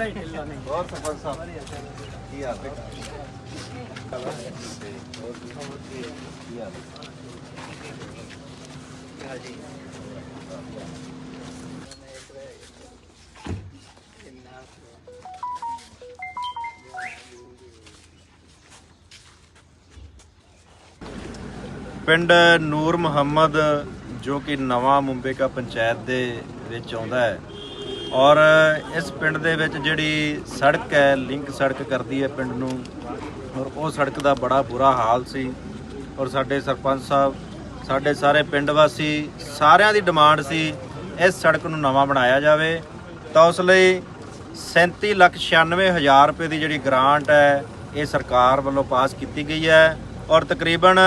ਨਹੀਂ ਢਿੱਲਾ ਨਹੀਂ। ਹੋਰ ਸਰਪੰਚ ਸਾਹਿਬ ਕੀ ਹਾਲ ਹੈ ਕੀ ਹਾਲ ਹੈ ਹਾਂਜੀ ਪਿੰਡ ਨੂਰ ਮੁਹੰਮਦ ਜੋ ਕਿ ਨਵਾਂ ਮੁੰਬਈ ਪੰਚਾਇਤ ਦੇ ਵਿੱਚ ਆਉਂਦਾ ਹੈ ਔਰ ਇਸ ਪਿੰਡ ਦੇ ਵਿੱਚ ਜਿਹੜੀ ਸੜਕ ਹੈ, ਲਿੰਕ ਸੜਕ ਕਰਦੀ ਹੈ ਪਿੰਡ ਨੂੰ। ਔਰ ਉਹ ਸੜਕ ਦਾ ਬੜਾ ਬੁਰਾ ਹਾਲ ਸੀ। ਔਰ ਸਾਡੇ ਸਰਪੰਚ ਸਾਹਿਬ, ਸਾਡੇ ਸਾਰੇ ਪਿੰਡ ਵਾਸੀ, ਸਾਰਿਆਂ ਦੀ ਡਿਮਾਂਡ ਸੀ ਇਸ ਸੜਕ ਨੂੰ ਨਵਾਂ ਬਣਾਇਆ ਜਾਵੇ। ਤਾਂ ਉਸ ਲਈ 37 ਲੱਖ 96 ਹਜ਼ਾਰ ਰੁਪਏ ਦੀ ਜਿਹੜੀ ਗ੍ਰਾਂਟ ਹੈ, ਇਹ ਸਰਕਾਰ ਵੱਲੋਂ ਪਾਸ ਕੀਤੀ ਗਈ ਹੈ। ਔਰ ਤਕਰੀਬਨ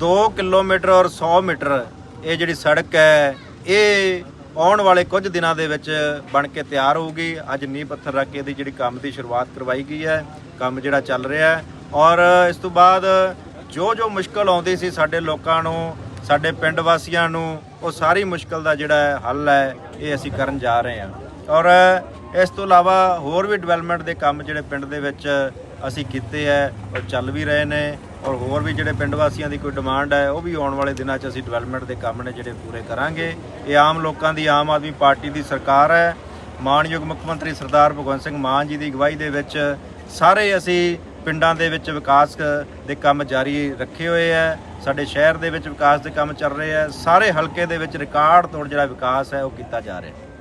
2 ਕਿਲੋਮੀਟਰ ਔਰ 100 ਮੀਟਰ ਇਹ ਜਿਹੜੀ ਸੜਕ ਹੈ, ਇਹ ਆਉਣ ਵਾਲੇ ਕੁਝ ਦਿਨਾਂ ਦੇ ਵਿੱਚ ਬਣ ਕੇ ਤਿਆਰ ਹੋਊਗੀ। ਅੱਜ ਨੀਂਹ ਪੱਥਰ ਰੱਖ ਕੇ ਇਹਦੀ ਜਿਹੜੀ ਕੰਮ ਦੀ ਸ਼ੁਰੂਆਤ ਕਰਵਾਈ ਗਈ ਹੈ, ਕੰਮ ਜਿਹੜਾ ਚੱਲ ਰਿਹਾ ਹੈ। ਔਰ ਇਸ ਤੋਂ ਬਾਅਦ ਜੋ ਜੋ ਮੁਸ਼ਕਲ ਆਉਂਦੀ ਸੀ ਸਾਡੇ ਲੋਕਾਂ ਨੂੰ, ਸਾਡੇ ਪਿੰਡ ਵਾਸੀਆਂ ਨੂੰ, ਉਹ ਸਾਰੀ ਮੁਸ਼ਕਲ ਦਾ ਜਿਹੜਾ ਹੱਲ ਹੈ, ਇਹ ਅਸੀਂ ਕਰਨ ਜਾ ਰਹੇ ਹਾਂ। ਔਰ ਇਸ ਤੋਂ ਇਲਾਵਾ ਹੋਰ ਵੀ ਡਿਵੈਲਪਮੈਂਟ ਦੇ ਕੰਮ ਜਿਹੜੇ ਪਿੰਡ ਦੇ ਵਿੱਚ ਅਸੀਂ ਕੀਤੇ ਹੈ ਔਰ ਚੱਲ ਵੀ ਰਹੇ ਨੇ, ਔਰ ਹੋਰ ਵੀ ਜਿਹੜੇ ਪਿੰਡ ਵਾਸੀਆਂ ਦੀ ਕੋਈ ਡਿਮਾਂਡ ਹੈ ਉਹ ਵੀ ਆਉਣ ਵਾਲੇ ਦਿਨਾਂ 'ਚ ਅਸੀਂ ਡਿਵੈਲਪਮੈਂਟ ਦੇ ਕੰਮ ਨੇ ਜਿਹੜੇ ਪੂਰੇ ਕਰਾਂਗੇ। ਇਹ ਆਮ ਲੋਕਾਂ ਦੀ, ਆਮ ਆਦਮੀ ਪਾਰਟੀ ਦੀ ਸਰਕਾਰ ਹੈ ਮਾਨਯੋਗ ਮੁੱਖ ਮੰਤਰੀ ਸਰਦਾਰ ਭਗਵੰਤ ਸਿੰਘ ਮਾਨ ਜੀ ਦੀ ਅਗਵਾਈ ਦੇ ਵਿੱਚ ਸਾਰੇ ਅਸੀਂ ਪਿੰਡਾਂ ਦੇ ਵਿੱਚ ਵਿਕਾਸ ਦੇ ਕੰਮ ਜਾਰੀ ਰੱਖੇ ਹੋਏ ਹੈ ਸਾਡੇ ਸ਼ਹਿਰ ਦੇ ਵਿੱਚ ਵਿਕਾਸ ਦੇ ਕੰਮ ਚੱਲ ਰਹੇ ਹੈ ਸਾਰੇ ਹਲਕੇ ਦੇ ਵਿੱਚ ਰਿਕਾਰਡ ਤੋੜ ਜਿਹੜਾ ਵਿਕਾਸ ਹੈ ਉਹ ਕੀਤਾ ਜਾ ਰਿਹਾ। ਹੈ